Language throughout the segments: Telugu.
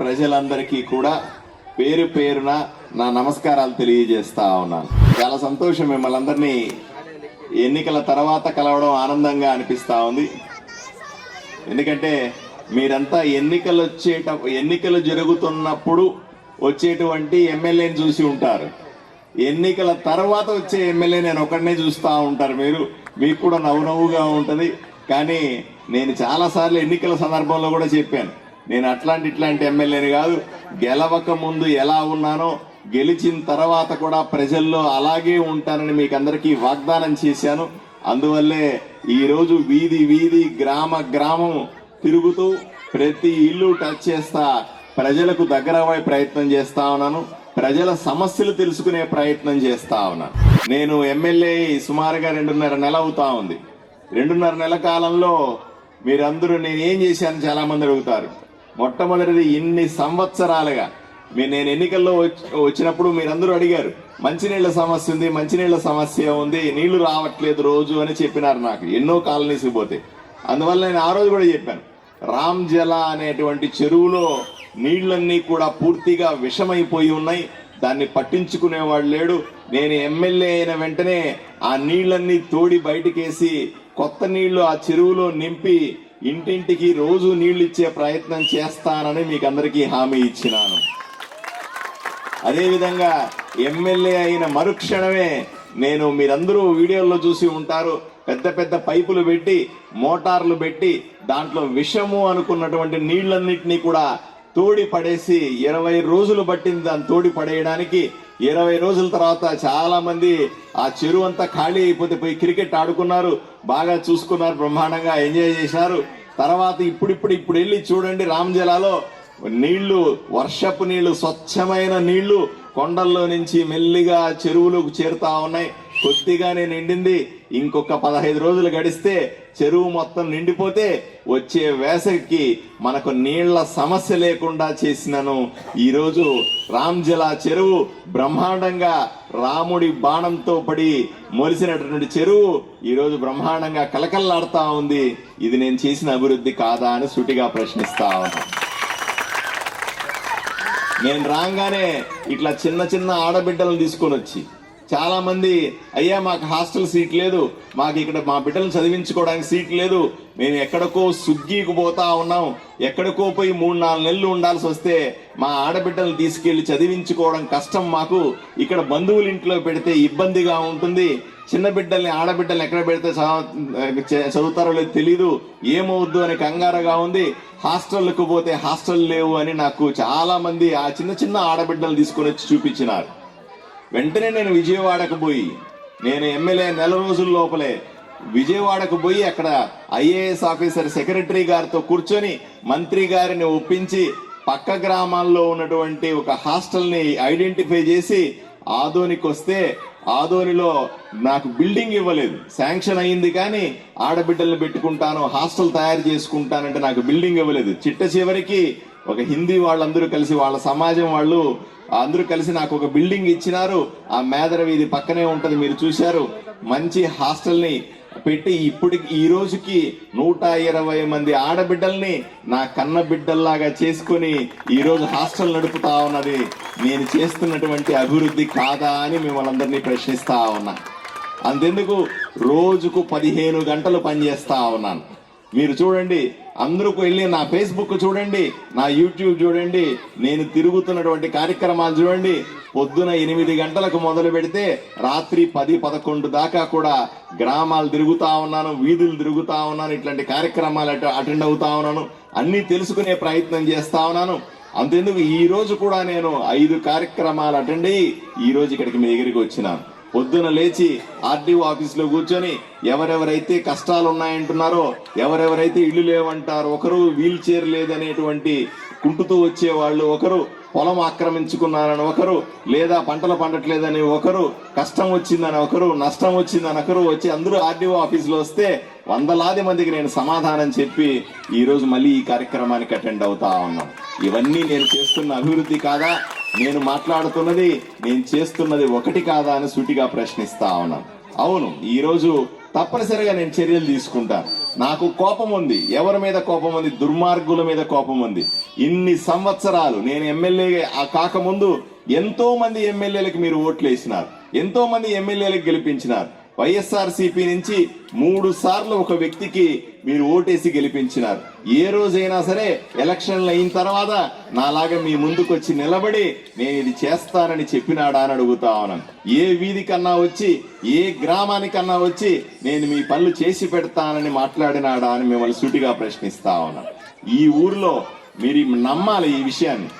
ప్రజలందరికీ కూడా పేరు పేరున నా నమస్కారాలు తెలియజేస్తా ఉన్నాను. చాలా సంతోషం మిమ్మల్ని అందరినీ ఎన్నికల తర్వాత కలవడం ఆనందంగా అనిపిస్తూ ఉంది. ఎందుకంటే మీరంతా ఎన్నికలు వచ్చేట ఎన్నికలు జరుగుతున్నప్పుడు వచ్చేటువంటి ఎమ్మెల్యేని చూసి ఉంటారు. ఎన్నికల తర్వాత వచ్చే ఎమ్మెల్యే నేను ఒకడినే చూస్తూ ఉంటారు మీరు. మీకు కూడా నవ్వు నవ్వుగా ఉంటుంది. కానీ నేను చాలాసార్లు ఎన్నికల సందర్భంలో కూడా చెప్పాను. నేను అట్లాంటి ఇట్లాంటి ఎమ్మెల్యేని కాదు గెలవక ముందు ఎలా ఉన్నానో గెలిచిన తర్వాత కూడా ప్రజల్లో అలాగే ఉంటానని మీకు అందరికీ వాగ్దానం చేశాను. అందువల్లే ఈరోజు వీధి వీధి గ్రామ గ్రామం తిరుగుతూ ప్రతి ఇల్లు టచ్ చేస్తా ప్రజలకు దగ్గరమై ప్రయత్నం చేస్తా ఉన్నాను. ప్రజల సమస్యలు తెలుసుకునే ప్రయత్నం చేస్తా ఉన్నాను. నేను ఎమ్మెల్యే సుమారుగా రెండున్నర నెల అవుతా ఉంది. రెండున్నర నెల కాలంలో మీరందరూ నేను ఏం చేశాను చాలా మంది అడుగుతారు. మొట్టమొదటిది ఇన్ని సంవత్సరాలుగా. మీరు నేను ఎన్నికల్లో వచ్చి- వచ్చినప్పుడు మీరందరూ అడిగారు మంచినీళ్ళ సమస్య ఉంది మంచినీళ్ళ సమస్య ఉంది నీళ్ళు రావట్లేదు రోజు అని చెప్పినారు నాకు. ఎన్నో కాలనీస్కి పోతే. అందువల్ల నేను ఆ రోజు కూడా చెప్పాను రామ్ జల అనేటువంటి చెరువులో నీళ్ళన్నీ కూడా పూర్తిగా విషమైపోయి ఉన్నాయి దాన్ని పట్టించుకునేవాడు లేడు. నేను ఎమ్మెల్యే అయిన వెంటనే ఆ నీళ్ళన్నీ తోడి బయటకేసి కొత్త నీళ్ళు ఆ చెరువులో నింపి ఇంటింటికి రోజు నీళ్ళు ఇచ్చే ప్రయత్నం చేస్తానని మీకు అందరికీ హామీ ఇచ్చినాను. అదేవిధంగా ఎమ్మెల్యే అయిన మరుక్షణమే నేను మీరందరూ వీడియోల్లో చూసి ఉంటారు. పెద్ద పెద్ద పైపులు పెట్టి మోటార్లు పెట్టి దాంట్లో విషము అనుకున్నటువంటి నీళ్ళన్నింటినీ కూడా తోడి పడేసి ఇరవై రోజులు పట్టింది దాన్ని తోడి పడేయడానికి ఇరవై రోజుల తర్వాత చాలా మంది ఆ చెరువు అంతా ఖాళీ అయిపోతే పోయి క్రికెట్ ఆడుకున్నారు బాగా చూసుకున్నారు బ్రహ్మాండంగా ఎంజాయ్ చేశారు. తర్వాత ఇప్పుడిప్పుడు ఇప్పుడు వెళ్ళి చూడండి రామజలాలో నీళ్ళు వర్షపు నీళ్ళు స్వచ్ఛమైన నీళ్ళు కొండల్లో నుంచి మెల్లిగా చెరువులకు చేరుతా ఉన్నాయి. కొద్దిగానే నిండింది. ఇంకొక పదహైదు రోజులు గడిస్తే చెరువు మొత్తం నిండిపోతే వచ్చే వేసవికి మనకు నీళ్ళ సమస్య లేకుండా చేసినను. ఈరోజు రామ్జలా చెరువు బ్రహ్మాండంగా రాముడి బాణంతో పడి మొలిసినటువంటి చెరువు ఈరోజు బ్రహ్మాండంగా కలకల్లాడుతూ ఉంది. ఇది నేను చేసిన అభివృద్ధి కాదా అని సుటిగా ప్రశ్నిస్తా ఉన్నాను నేను రాగానే ఇట్లా చిన్న చిన్న ఆడబిడ్డలను తీసుకొని వచ్చి చాలా మంది అయ్యా మాకు హాస్టల్ సీట్ లేదు. మాకు ఇక్కడ మా బిడ్డలను చదివించుకోవడానికి సీట్ లేదు. మేము ఎక్కడికో స్విగ్గీకి పోతా ఉన్నాం. ఎక్కడికో పోయి మూడు నాలుగు నెలలు ఉండాల్సి వస్తే మా ఆడబిడ్డలు తీసుకెళ్ళి చదివించుకోవడం కష్టం మాకు. ఇక్కడ బంధువుల ఇంట్లో పెడితే ఇబ్బందిగా ఉంటుంది. చిన్న బిడ్డల్ని ఆడబిడ్డల్ని ఎక్కడ పెడితే చదువుతారో లేదో తెలీదు. ఏమవుద్దు అని కంగారుగా ఉంది. హాస్టల్కు పోతే హాస్టల్ లేవు అని నాకు చాలా మంది ఆ చిన్న చిన్న ఆడబిడ్డలు తీసుకొని వచ్చి చూపించినారు. వెంటనే నేను విజయవాడకు పోయి నేను ఎమ్మెల్యే నెల రోజుల లోపలే విజయవాడకు పోయి అక్కడ ఐఏఎస్ ఆఫీసర్ సెక్రటరీ గారితో కూర్చొని మంత్రి గారిని ఒప్పించి పక్క గ్రామాల్లో ఉన్నటువంటి ఒక హాస్టల్ని ఐడెంటిఫై చేసి ఆదోనికి వస్తే ఆదోనిలో నాకు బిల్డింగ్ ఇవ్వలేదు. శాంక్షన్ అయింది కానీ ఆడబిడ్డల్ని పెట్టుకుంటాను హాస్టల్ తయారు చేసుకుంటానంటే నాకు బిల్డింగ్ ఇవ్వలేదు. చిట్ట చివరికి ఒక హిందీ వాళ్ళందరూ కలిసి వాళ్ళ సమాజం వాళ్ళు అందరూ కలిసి నాకు ఒక బిల్డింగ్ ఇచ్చినారు. ఆ మేదర వీధి పక్కనే ఉంటుంది మీరు చూశారు. మంచి హాస్టల్ని పెట్టి ఇప్పటికి ఈ రోజుకి నూట ఇరవై మంది ఆడబిడ్డల్ని నా కన్న బిడ్డల్లాగా చేసుకొని ఈరోజు హాస్టల్ నడుపుతా ఉన్నది. నేను చేస్తున్నటువంటి అభివృద్ధి కాదా అని మిమ్మల్ని అందరినీ ప్రశ్నిస్తా ఉన్నా. అంతెందుకు? రోజుకు పదిహేను గంటలు పనిచేస్తా ఉన్నాను. మీరు చూడండి అందరూ వెళ్ళి నా ఫేస్బుక్ చూడండి నా యూట్యూబ్ చూడండి నేను తిరుగుతున్నటువంటి కార్యక్రమాలు చూడండి. పొద్దున ఎనిమిది గంటలకు మొదలు పెడితే రాత్రి పది పదకొండు దాకా కూడా గ్రామాలు తిరుగుతా ఉన్నాను వీధులు తిరుగుతా ఉన్నాను ఇట్లాంటి కార్యక్రమాలు అట- అటెండ్ అవుతా ఉన్నాను అన్నీ తెలుసుకునే ప్రయత్నం చేస్తా ఉన్నాను. అంతెందుకు ఈ రోజు కూడా నేను ఐదు కార్యక్రమాలు అటెండ్ అయ్యి ఈ రోజు ఇక్కడికి మీ దగ్గరికి వచ్చినాను. పొద్దున లేచి ఆర్డీఓ ఆఫీస్లో కూర్చొని ఎవరెవరైతే కష్టాలు ఉన్నాయంటున్నారో ఎవరెవరైతే ఇల్లు లేవంటారు ఒకరు వీల్ చైర్ లేదనేటువంటి కుంటుతూ వచ్చే వాళ్ళు ఒకరు పొలం ఆక్రమించుకున్నారని ఒకరు లేదా పంటలు పండట్లేదని ఒకరు కష్టం వచ్చిందని ఒకరు నష్టం వచ్చిందని ఒకరు వచ్చి అందరూ ఆర్డీఓ ఆఫీసులో వస్తే వందలాది మందికి నేను సమాధానం చెప్పి ఈరోజు మళ్ళీ ఈ కార్యక్రమానికి అటెండ్ అవుతా ఉన్నాను. ఇవన్నీ నేను చేస్తున్న అభివృద్ధి కాదా? నేను మాట్లాడుతున్నది నేను చేస్తున్నది ఒకటి కాదా అని సూటిగా ప్రశ్నిస్తా ఉన్నాను. అవును ఈరోజు తప్పనిసరిగా నేను చర్యలు తీసుకుంటాను. నాకు కోపం ఉంది. ఎవరి మీద కోపం ఉంది? దుర్మార్గుల మీద కోపం ఉంది. ఇన్ని సంవత్సరాలు నేను ఎమ్మెల్యే కాకముందు ఎంతో మంది ఎమ్మెల్యేలకు మీరు ఓట్లు వేసినారు. ఎంతో మంది ఎమ్మెల్యేలకు గెలిపించినారు. వైఎస్ఆర్ నుంచి మూడు సార్లు ఒక వ్యక్తికి మీరు ఓటేసి గెలిపించినారు. ఏ రోజైనా సరే ఎలక్షన్లు అయిన తర్వాత నాలాగా మీ ముందుకు వచ్చి నిలబడి నేను ఇది చేస్తానని చెప్పినాడా అని అడుగుతా ఉన్నాను. ఏ వీధికన్నా వచ్చి ఏ గ్రామానికన్నా వచ్చి నేను మీ పనులు చేసి పెడతానని మాట్లాడినాడా అని మిమ్మల్ని సూటిగా ప్రశ్నిస్తా ఉన్నాను ఈ ఊర్లో మీరు నమ్మాలి ఈ విషయాన్ని.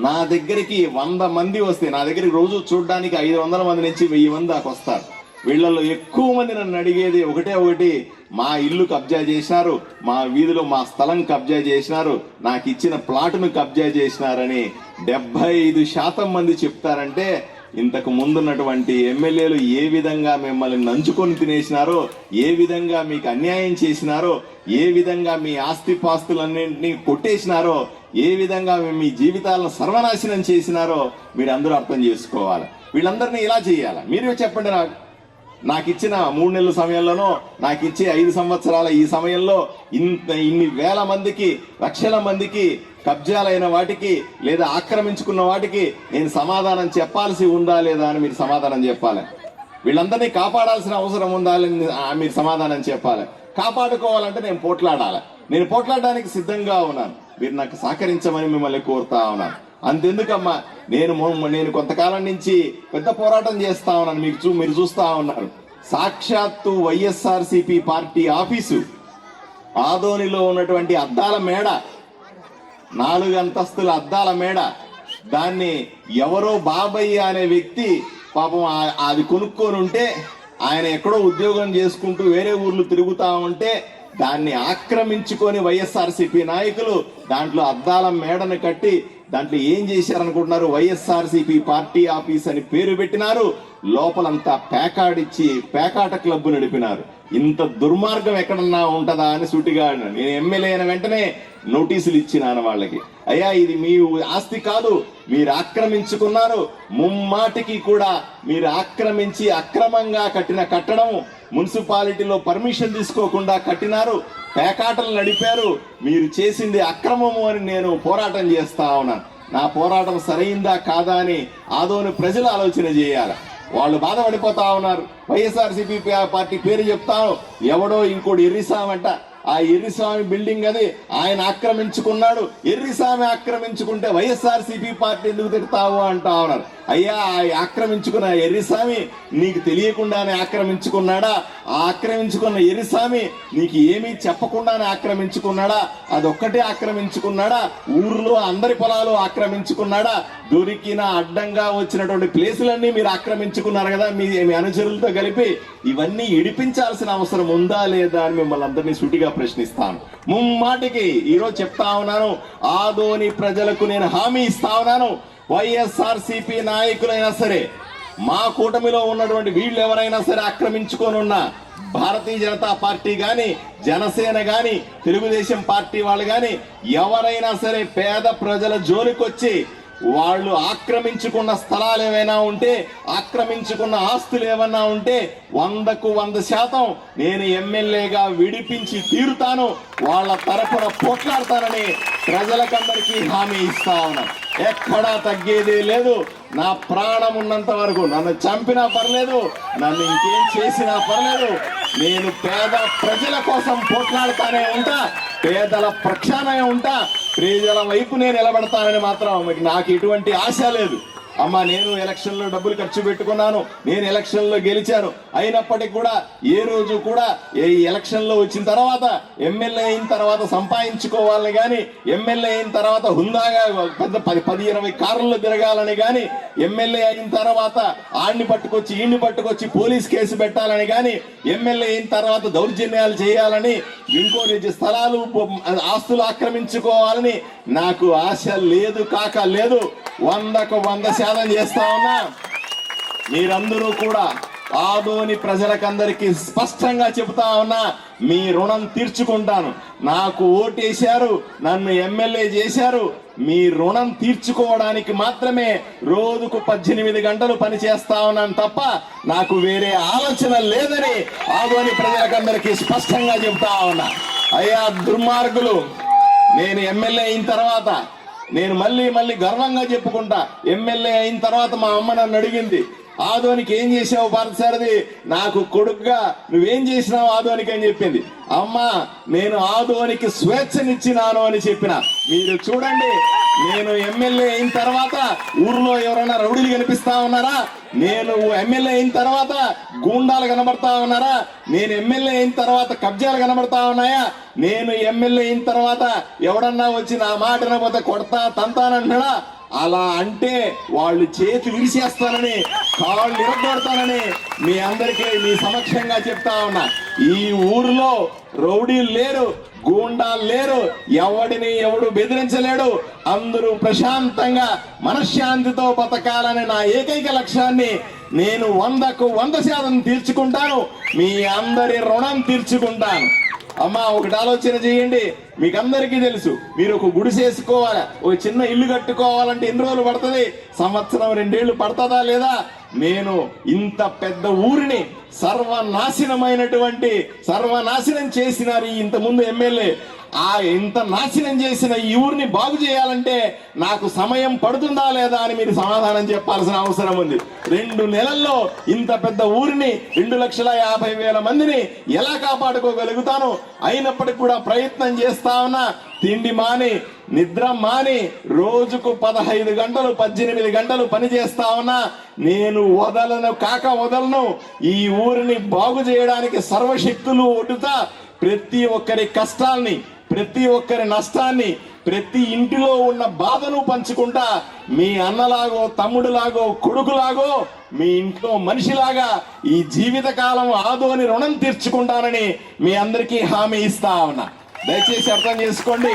నా దగ్గరికి వంద మంది వస్తే నా దగ్గరికి రోజు చూడడానికి ఐదు వందల మంది నుంచి వెయ్యి మంది దాకా వస్తారు. వీళ్ళల్లో ఎక్కువ మంది నన్ను అడిగేది ఒకటే ఒకటి మా ఇల్లు కబ్జా చేసినారు మా వీధిలో మా స్థలం కబ్జా చేసినారు నాకు ఇచ్చిన ప్లాట్ను కబ్జా చేసినారని డెబ్బై ఐదు శాతం మంది చెప్తారంటే ఇంతకు ముందున్నటువంటి ఎమ్మెల్యేలు ఏ విధంగా మిమ్మల్ని నంచుకొని తినేసినారో ఏ విధంగా మీకు అన్యాయం చేసినారో ఏ విధంగా మీ ఆస్తిపాస్తులన్నింటినీ కొట్టేసినారో ఏ విధంగా మీ జీవితాలను సర్వనాశనం చేసినారో మీరు అందరూ అర్థం చేసుకోవాలి. వీళ్ళందరినీ ఇలా చేయాలి. మీరు చెప్పండి నాకు. నాకు ఇచ్చిన మూడు నెలల సమయంలోనో నాకు ఇచ్చే ఐదు సంవత్సరాల ఈ సమయంలో ఇంత ఇన్ని వేల మందికి లక్షల మందికి కబ్జాలైన వాటికి లేదా ఆక్రమించుకున్న వాటికి నేను సమాధానం చెప్పాల్సి ఉందా లేదా అని మీరు సమాధానం చెప్పాలి. వీళ్ళందరినీ కాపాడాల్సిన అవసరం ఉందా అని మీరు సమాధానం చెప్పాలి. కాపాడుకోవాలంటే నేను పోట్లాడాలి. నేను పోట్లాడడానికి సిద్ధంగా ఉన్నాను. మీరు నాకు సహకరించమని మిమ్మల్ని కోరుతా ఉన్నాను. అంతెందుకమ్మా నేను నేను కొంతకాలం నుంచి పెద్ద పోరాటం చేస్తా ఉన్నాను. మీకు చూ మీరు చూస్తా ఉన్నారు. సాక్షాత్తు వైఎస్ఆర్సిపి పార్టీ ఆఫీసు. ఆదోనిలో ఉన్నటువంటి అద్దాల మేడ. నాలుగు అంతస్తుల అద్దాల మేడ. దాన్ని ఎవరో బాబయ్య అనే వ్యక్తి పాపం అది కొనుక్కొని ఉంటే ఆయన ఎక్కడో ఉద్యోగం చేసుకుంటూ వేరే ఊర్లు తిరుగుతా ఉంటే దాన్ని ఆక్రమించుకొని వైఎస్ఆర్సీపీ నాయకులు దాంట్లో అద్దాల మేడను కట్టి దాంట్లో ఏం చేశారనుకుంటున్నారు? వైఎస్ఆర్సీపీ పార్టీ ఆఫీస్ అని పేరు పెట్టినారు. లోపలంతా పేకాడిచ్చి పేకాట క్లబ్ నడిపినారు. ఇంత దుర్మార్గం ఎక్కడన్నా ఉంటదా అని సూటిగా నేను ఎమ్మెల్యే అయిన వెంటనే నోటీసులు ఇచ్చినాను వాళ్ళకి. అయ్యా ఇది మీ ఆస్తి కాదు. మీరు ఆక్రమించుకున్నారు. ముమ్మాటికి కూడా మీరు ఆక్రమించి అక్రమంగా కట్టిన కట్టడం మున్సిపాలిటీలో పర్మిషన్ తీసుకోకుండా కట్టినారు. పేకాటలు నడిపారు. మీరు చేసింది అక్రమము అని నేను పోరాటం చేస్తా ఉన్నాను. నా పోరాటం సరైందా కాదా అని ఆదోని ప్రజలు ఆలోచన చేయాలి. వాళ్ళు బాధపడిపోతా ఉన్నారు. వైఎస్ఆర్సీపీ పార్టీ పేరు చెప్తాను. ఎవడో ఇంకోటి ఎర్రిసామంట. ఆ ఎర్రిస్వామి బిల్డింగ్ అది. ఆయన ఆక్రమించుకున్నాడు. ఎర్రిస్వామి ఆక్రమించుకుంటే వైఎస్ఆర్సీపీ పార్టీ ఎందుకు తిడతావు అంటా ఉన్నారు. అయ్యా ఆక్రమించుకున్న ఎర్రిస్వామి నీకు తెలియకుండానే ఆక్రమించుకున్నాడా? ఆ ఆక్రమించుకున్న ఎర్రిస్వామి నీకు ఏమీ చెప్పకుండానే ఆక్రమించుకున్నాడా? అదొక్కటే ఆక్రమించుకున్నాడా? ఊర్లో అందరి పొలాలు ఆక్రమించుకున్నాడా? దొరికిన అడ్డంగా వచ్చినటువంటి ప్లేసులన్నీ మీరు ఆక్రమించుకున్నారు కదా మీ మీ అనుచరులతో కలిపి ఇవన్నీ ఇడిపించాల్సిన అవసరం ఉందా లేదా అని మిమ్మల్ని అందరినీ సూటిగా ప్రశ్నిస్తాను. ముమ్మాటికి ఈరోజు చెప్తా ఉన్నాను ఆదోని ప్రజలకు నేను హామీ ఇస్తా ఉన్నాను. వైఎస్ఆర్ సిపి నాయకులైనా సరే మా కూటమిలో ఉన్నటువంటి వీళ్ళు ఎవరైనా సరే ఆక్రమించుకొని ఉన్న భారతీయ జనతా పార్టీ కానీ జనసేన కానీ తెలుగుదేశం పార్టీ వాళ్ళు కానీ ఎవరైనా సరే పేద ప్రజల జోలికొచ్చి వాళ్ళు ఆక్రమించుకున్న స్థలాలు ఏవైనా ఉంటే ఆక్రమించుకున్న ఆస్తులు ఏమన్నా ఉంటే వందకు వంద శాతం నేను ఎమ్మెల్యేగా విడిపించి తీరుతాను. వాళ్ళ తరఫున పోట్లాడతానని ప్రజలకందరికీ హామీ ఇస్తా ఉన్నాను ఎక్కడా తగ్గేది లేదు. నా ప్రాణం ఉన్నంత వరకు నన్ను చంపినా పర్లేదు నన్ను ఇంకేం చేసినా పర్లేదు. నేను పేద ప్రజల కోసం పోట్లాడుతానే ఉంటా పేదల ప్రక్షాళన ఉంటా. ప్రజల వైపు నేను నిలబడతానని మాత్రం మీకు నాకు ఎటువంటి ఆశ లేదు. అమ్మా నేను ఎలక్షన్లో డబ్బులు ఖర్చు పెట్టుకున్నాను. నేను ఎలక్షన్లో గెలిచాను. అయినప్పటికీ కూడా ఏ రోజు కూడా ఈ ఎలక్షన్లో వచ్చిన తర్వాత ఎమ్మెల్యే అయిన తర్వాత సంపాదించుకోవాలని కానీ ఎమ్మెల్యే అయిన తర్వాత హుందాగా పెద్ద పది పది ఇరవై కార్లలో తిరగాలని కానీ ఎమ్మెల్యే అయిన తర్వాత ఆడిని పట్టుకొచ్చి ఈయన్ని పట్టుకొచ్చి పోలీస్ కేసు పెట్టాలని కానీ ఎమ్మెల్యే అయిన తర్వాత దౌర్జన్యాలు చేయాలని ఇంకో స్థలాలు ఆస్తులు ఆక్రమించుకోవాలని నాకు ఆశ లేదు కాక లేదు. వందకు వంద శాతం చేస్తా ఉన్నా. మీరందరూ కూడా ఆదోని ప్రజలకందరికీ స్పష్టంగా చెబుతా ఉన్నా మీ రుణం తీర్చుకుంటాను. నాకు ఓటేశారు నన్ను ఎమ్మెల్యే చేశారు. మీ రుణం తీర్చుకోవడానికి మాత్రమే రోజుకు పద్దెనిమిది గంటలు పని చేస్తా ఉన్నాను తప్ప నాకు వేరే ఆలోచన లేదని ఆదోని ప్రజలకందరికీ స్పష్టంగా చెబుతా ఉన్నా. అయ్యా దుర్మార్గులు నేను ఎమ్మెల్యే అయిన తర్వాత నేను మళ్ళీ మళ్ళీ గర్వంగా చెప్పుకుంటా. ఎమ్మెల్యే అయిన తర్వాత మా అమ్మ నన్ను అడిగింది ఆదోనికి ఏం చేసావు పార్థసారథి నాకు కొడుకుగా నువ్వేం చేసినావు ఆదోనికి అని చెప్పింది. అమ్మా నేను ఆదోనికి స్వేచ్ఛనిచ్చినాను అని చెప్పిన. మీరు చూడండి నేను ఎమ్మెల్యే అయిన తర్వాత ఊర్లో ఎవరైనా రౌడీలు కనిపిస్తా ఉన్నారా? నేను ఎమ్మెల్యే అయిన తర్వాత గూండాలు కనబడతా ఉన్నారా? నేను ఎమ్మెల్యే అయిన తర్వాత కబ్జాలు కనబడతా ఉన్నాయా? నేను ఎమ్మెల్యే అయిన తర్వాత ఎవడన్నా వచ్చి నా మాట పోతే కొడతా తంతానంటున్నాడా? అలా అంటే వాళ్ళు చేతి విరిసేస్తానని కాళ్ళు ఇరగొడతానని మీ అందరికీ మీ సమక్షంగా చెప్తా ఉన్నా. ఈ ఊర్లో రౌడీలు లేరు గూండాలు లేరు ఎవడిని ఎవడు బెదిరించలేడు. అందరూ ప్రశాంతంగా మనశ్శాంతితో బతకాలనే నా ఏకైక లక్ష్యాన్ని నేను వందకు వంద శాతం తీర్చుకుంటాను. మీ అందరి రుణం తీర్చుకుంటాను. అమ్మ ఒకటి ఆలోచన చేయండి. మీకందరికీ తెలుసు మీరు ఒక గుడిసేసుకోవాలి ఒక చిన్న ఇల్లు కట్టుకోవాలంటే ఎన్ని రోజులు పడుతుంది? సంవత్సరం రెండేళ్ళు పడుతుందా లేదా? నేను ఇంత పెద్ద ఊరిని సర్వనాశనమైనటువంటి సర్వనాశనం చేసినారు ఈ ఇంత ముందు ఎమ్మెల్యే. ఆ ఇంత నాశనం చేసిన ఈ ఊరిని బాగు చేయాలంటే నాకు సమయం పడుతుందా లేదా అని మీరు సమాధానం చెప్పాల్సిన అవసరం ఉంది. రెండు నెలల్లో ఇంత పెద్ద ఊరిని రెండు లక్షల యాభై వేల మందిని ఎలా కాపాడుకోగలుగుతాను? అయినప్పటికీ కూడా ప్రయత్నం చేస్తా ఉన్నా తిండి మాని నిద్ర మాని రోజుకు పదహైదు గంటలు పద్దెనిమిది గంటలు పని చేస్తా ఉన్నా నేను వదలను కాక వదలను ఈ ఊరిని బాగు చేయడానికి సర్వశక్తులు ఒడుతా ప్రతి ఒక్కరి కష్టాల్ని ప్రతి ఒక్కరి నష్టాన్ని ప్రతి ఇంటిలో ఉన్న బాధను పంచుకుంటా మీ అన్నలాగో తమ్ముడులాగో కొడుకులాగో మీ ఇంట్లో మనిషిలాగా ఈ జీవితకాలం ఆదోని రుణం తీర్చుకుంటానని మీ అందరికీ హామీ ఇస్తా ఉన్నా. దయచేసి అర్థం చేసుకోండి.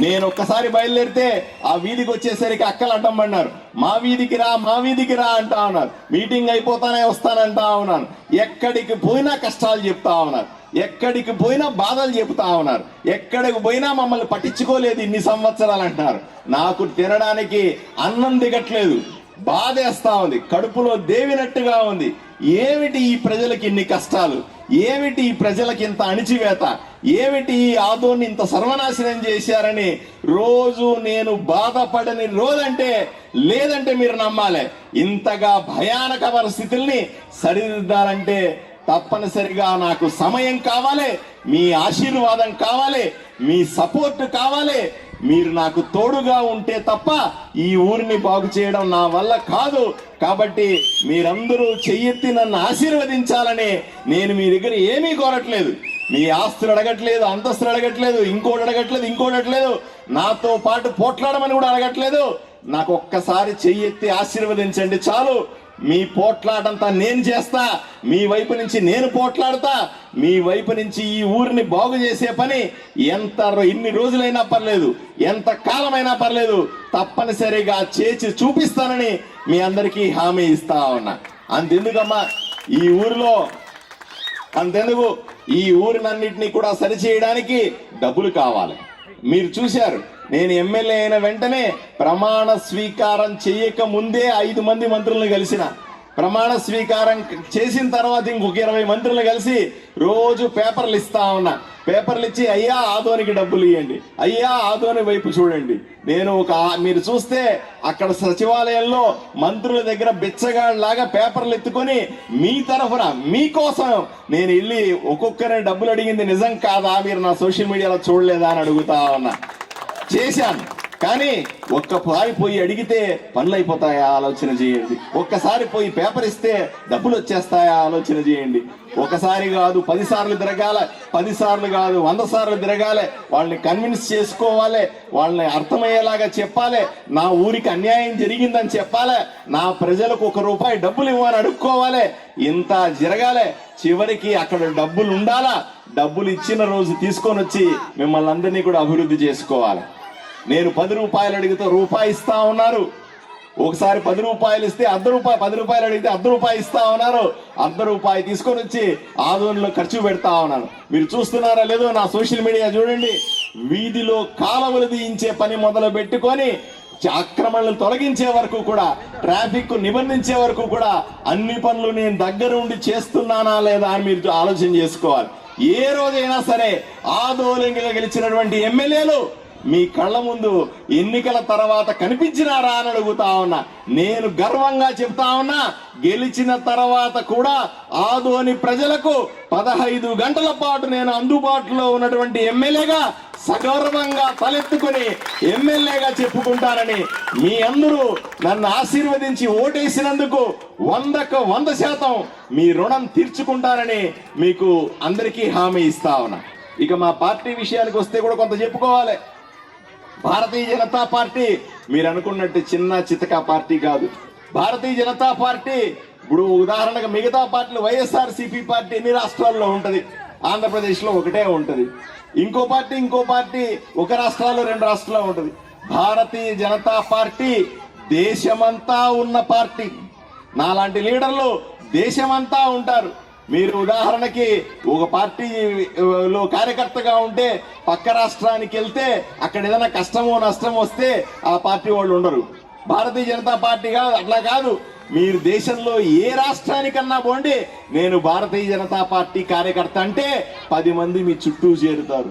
నేను ఒక్కసారి బయలుదేరితే ఆ వీధికి వచ్చేసరికి అక్కలు అడ్డం పడినారు. మా వీధికి రా మా వీధికి రా అంటా ఉన్నారు. మీటింగ్ అయిపోతానే వస్తానంటా ఉన్నాను ఎక్కడికి పోయినా కష్టాలు చెప్తా ఉన్నారు. ఎక్కడికి పోయినా బాధలు చెబుతా ఉన్నారు. ఎక్కడికి పోయినా మమ్మల్ని పట్టించుకోలేదు ఇన్ని సంవత్సరాలు అంటున్నారు. నాకు తినడానికి అన్నం దిగట్లేదు. బాధేస్తా ఉంది. కడుపులో దేవినట్టుగా ఉంది. ఏమిటి ఈ ప్రజలకి ఇన్ని కష్టాలు? ఏమిటి ఈ ప్రజలకి ఇంత అణిచివేత? ఏమిటి ఈ ఆదోని ఇంత సర్వనాశనం చేశారని? రోజు నేను బాధపడని రోజంటే లేదంటే మీరు నమ్మాలి. ఇంతగా భయానక పరిస్థితుల్ని సరిదిద్దాలంటే తప్పనిసరిగా నాకు సమయం కావాలి మీ ఆశీర్వాదం కావాలి మీ సపోర్ట్ కావాలి మీరు నాకు తోడుగా ఉంటే తప్ప ఈ ఊరిని బాగు చేయడం నా వల్ల కాదు. కాబట్టి మీరందరూ చెయ్యెత్తి నన్ను ఆశీర్వదించాలని నేను మీ దగ్గర ఏమీ కోరట్లేదు. మీ ఆస్తులు అడగట్లేదు అంతస్తులు అడగట్లేదు ఇంకోటి అడగట్లేదు ఇంకోటి అడగట్లేదు. నాతో పాటు పోట్లాడమని కూడా అడగట్లేదు. నాకు ఒక్కసారి చెయ్యెత్తి ఆశీర్వదించండి చాలు. మీ పోట్లాటంతా నేను చేస్తా మీ వైపు నుంచి నేను పోట్లాడతా మీ వైపు నుంచి ఈ ఊరిని బాగు చేసే పని ఎంత ఇన్ని రోజులైనా పర్లేదు ఎంత కాలమైనా పర్లేదు తప్పనిసరిగా చేసి చూపిస్తానని మీ అందరికీ హామీ ఇస్తా ఉన్నా. అంతెందుకమ్మా? ఈ ఊరిలో అంతెందుకు? ఈ ఊరినన్నింటినీ కూడా సరిచేయడానికి డబ్బులు కావాలి. మీరు చూశారు. నేను ఎమ్మెల్యే అయిన వెంటనే ప్రమాణ స్వీకారం చేయక ముందే ఐదు మంది మంత్రులను కలిసిన ప్రమాణ స్వీకారం చేసిన తర్వాత ఇంకొక ఇరవై మంత్రులు కలిసి రోజు పేపర్లు ఇస్తా ఉన్నా. పేపర్లు ఇచ్చి అయ్యా ఆదోనికి డబ్బులు ఇవ్వండి అయ్యా ఆదోని వైపు చూడండి. నేను ఒక మీరు చూస్తే అక్కడ సచివాలయంలో మంత్రుల దగ్గర బిచ్చగాళ్ళలాగా పేపర్లు ఎత్తుకొని మీ తరఫున మీకోసం నేను వెళ్ళి ఒక్కొక్కరిని డబ్బులు అడిగింది నిజం కాదా? మీరు నా సోషల్ మీడియాలో చూడలేదా? అని అడుగుతా ఉన్నా. చేశాను. కానీ ఒక్కసారి పోయి అడిగితే పనులు అయిపోతాయా ఆలోచన చేయండి. ఒక్కసారి పోయి పేపర్ ఇస్తే డబ్బులు వచ్చేస్తాయా ఆలోచన చేయండి. ఒకసారి కాదు పదిసార్లు తిరగాల పదిసార్లు కాదు వంద సార్లు తిరగాలి వాళ్ళని కన్విన్స్ చేసుకోవాలి వాళ్ళని అర్థమయ్యేలాగా చెప్పాలి నా ఊరికి అన్యాయం జరిగిందని చెప్పాలి నా ప్రజలకు ఒక రూపాయి డబ్బులు ఇవ్వని అడుక్కోవాలి ఇంత జరగాలి చివరికి అక్కడ డబ్బులు ఉండాలా డబ్బులు ఇచ్చిన రోజు తీసుకొని వచ్చి మిమ్మల్ని అందరినీ కూడా అభివృద్ధి చేసుకోవాలి. నేను పది రూపాయలు అడిగితే రూపాయి ఇస్తా ఉన్నారు. ఒకసారి పది రూపాయలు ఇస్తే అర్ధ రూపాయి పది రూపాయలు అడిగితే అర్ధ రూపాయి ఇస్తా ఉన్నారు. అర్ధ రూపాయి తీసుకొని వచ్చి ఆదోనిలో ఖర్చు పెడతా ఉన్నాను మీరు చూస్తున్నారా లేదో నా సోషల్ మీడియా చూడండి. వీధిలో కాలవలు తీయించే పని మొదలు పెట్టుకొని ఆక్రమణలు తొలగించే వరకు కూడా ట్రాఫిక్ నిబంధించే వరకు కూడా అన్ని పనులు నేను దగ్గర ఉండి చేస్తున్నానా లేదా అని మీరు ఆలోచన చేసుకోవాలి. ఏ రోజైనా సరే ఆదోళంగా గెలిచినటువంటి ఎమ్మెల్యేలు మీ కళ్ళ ముందు ఎన్నికల తర్వాత కనిపించినారా అని అడుగుతా ఉన్నా. నేను గర్వంగా చెప్తా ఉన్నా గెలిచిన తర్వాత కూడా ఆదోని ప్రజలకు పదహైదు గంటల పాటు నేను అందుబాటులో ఉన్నటువంటి ఎమ్మెల్యేగా సగౌరవంగా తలెత్తుకుని ఎమ్మెల్యేగా చెప్పుకుంటానని మీ అందరూ నన్ను ఆశీర్వదించి ఓటేసినందుకు వందకు వంద శాతం మీ రుణం తీర్చుకుంటానని మీకు అందరికీ హామీ ఇస్తా ఉన్నా. ఇక మా పార్టీ విషయానికి వస్తే కూడా కొంత చెప్పుకోవాలి. భారతీయ జనతా పార్టీ మీరు అనుకున్నట్టు చిన్న చితక పార్టీ కాదు. భారతీయ జనతా పార్టీ ఇప్పుడు ఉదాహరణకు మిగతా పార్టీలు వైఎస్ఆర్ సిపి పార్టీ ఎన్ని రాష్ట్రాల్లో ఉంటుంది? ఆంధ్రప్రదేశ్లో ఒకటే ఉంటుంది. ఇంకో పార్టీ ఇంకో పార్టీ ఒక రాష్ట్రాల్లో రెండు రాష్ట్రాల్లో ఉంటుంది. భారతీయ జనతా పార్టీ దేశమంతా ఉన్న పార్టీ. నాలాంటి లీడర్లు దేశమంతా ఉంటారు. మీరు ఉదాహరణకి ఒక పార్టీలో కార్యకర్తగా ఉంటే పక్క రాష్ట్రానికి వెళ్తే అక్కడ ఏదైనా కష్టమో నష్టమో వస్తే ఆ పార్టీ వాళ్ళు ఉండరు. భారతీయ జనతా పార్టీ కాదు అట్లా కాదు. మీరు దేశంలో ఏ రాష్ట్రానికన్నా పోండి నేను భారతీయ జనతా పార్టీ కార్యకర్త అంటే పది మంది మీ చుట్టూ చేరుతారు.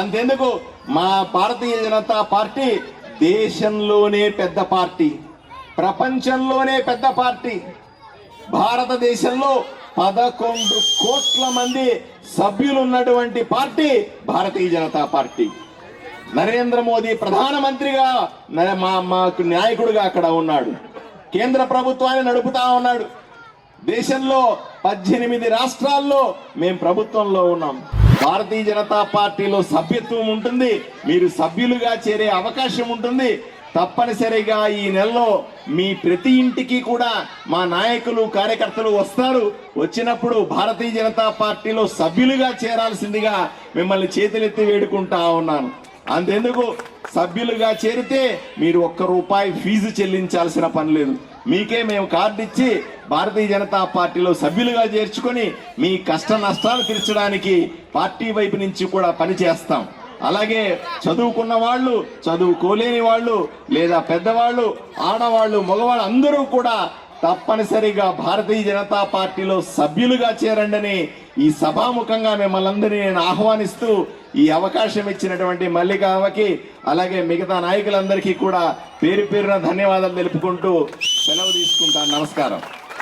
అంతెందుకు? మా భారతీయ జనతా పార్టీ దేశంలోనే పెద్ద పార్టీ ప్రపంచంలోనే పెద్ద పార్టీ. భారతదేశంలో పదకొండు కోట్ల మంది సభ్యులు ఉన్నటువంటి పార్టీ భారతీయ జనతా పార్టీ. నరేంద్ర మోదీ ప్రధానమంత్రిగా మా మాకు నాయకుడిగా అక్కడ ఉన్నాడు. కేంద్ర ప్రభుత్వాన్ని నడుపుతా ఉన్నాడు. దేశంలో పద్దెనిమిది రాష్ట్రాల్లో మేము ప్రభుత్వంలో ఉన్నాం. భారతీయ జనతా పార్టీలో సభ్యత్వం ఉంటుంది. మీరు సభ్యులుగా చేరే అవకాశం ఉంటుంది. తప్పనిసరిగా ఈ నెలలో మీ ప్రతి ఇంటికి కూడా మా నాయకులు కార్యకర్తలు వస్తారు. వచ్చినప్పుడు భారతీయ జనతా పార్టీలో సభ్యులుగా చేరాల్సిందిగా మిమ్మల్ని చేతులెత్తి వేడుకుంటా ఉన్నాను. అంతెందుకు? సభ్యులుగా చేరితే మీరు ఒక్క రూపాయి ఫీజు చెల్లించాల్సిన పని లేదు. మీకే మేము కార్డు ఇచ్చి భారతీయ జనతా పార్టీలో సభ్యులుగా చేర్చుకొని మీ కష్ట నష్టాలు తీర్చడానికి పార్టీ వైపు నుంచి కూడా పనిచేస్తాం. అలాగే చదువుకున్న వాళ్ళు చదువుకోలేని వాళ్ళు లేదా పెద్దవాళ్ళు ఆడవాళ్ళు మగవాళ్ళు అందరూ కూడా తప్పనిసరిగా భారతీయ జనతా పార్టీలో సభ్యులుగా చేరండని ఈ సభాముఖంగా మిమ్మల్ని అందరినీ నేను ఆహ్వానిస్తూ ఈ అవకాశం ఇచ్చినటువంటి మల్లికావకి అలాగే మిగతా నాయకులందరికీ కూడా పేరు పేరున ధన్యవాదాలు తెలుపుకుంటూ సెలవు తీసుకుంటాను. నమస్కారం.